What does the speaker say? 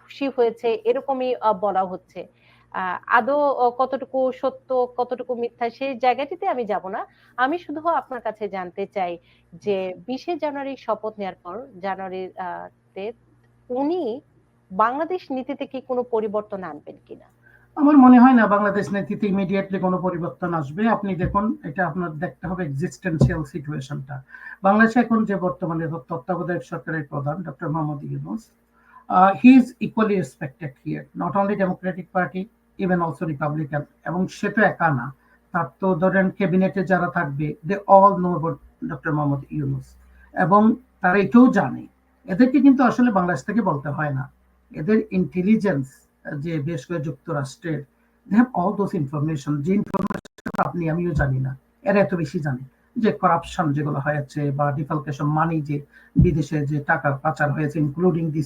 খুশি হয়েছে এরকমই বলা হচ্ছে। আদৌ কতটুকু সত্য কতটুকু মিথ্যা সেই জায়গাটিতে আমি যাব না। আমি শুধু আপনার কাছে জানতে চাই যে বিশে জানুয়ারি শপথ নেওয়ার পর জানুয়ারির আহ, তে উনি বাংলাদেশ নীতিতে কি কোনো পরিবর্তন আনবেন কিনা? আমার মনে হয় না বাংলাদেশ নীতিতে ইমিডিয়েটলি কোনো পরিবর্তন আসবে। আপনি দেখুন এটা আপনার দেখতে হবে এক্সিস্টেন্সিয়াল সিচুয়েশনটা বাংলাদেশে এখন যে বর্তমানে তত্ত্বাবধায়ক সরকারের প্রধান doctor Mohammad Yunus he is equally respected here not only Democratic Party even also Republican এবং সে তো একা না। তার তো ধরেন ক্যাবিনেটে যারা থাকবে they all know doctor Mohammad Yunus এবং তারা এটাও জানে। এদেরকে কিন্তু আসলে বাংলাদেশ থেকে বলতে হয় না। এদের ইন্টেলিজেন্স যে বেশ করে যুক্তরাষ্ট্রের they have all those information যে ইনফরমেশন আপনি, আমিও জানি না। এরা এত বেশি জানে যে করাপশন যেগুলো হয়েছে বা ডিফালকেশন মানি যে বিদেশে যে টাকা পাচার হয়েছে ইনক্লুডিং দিস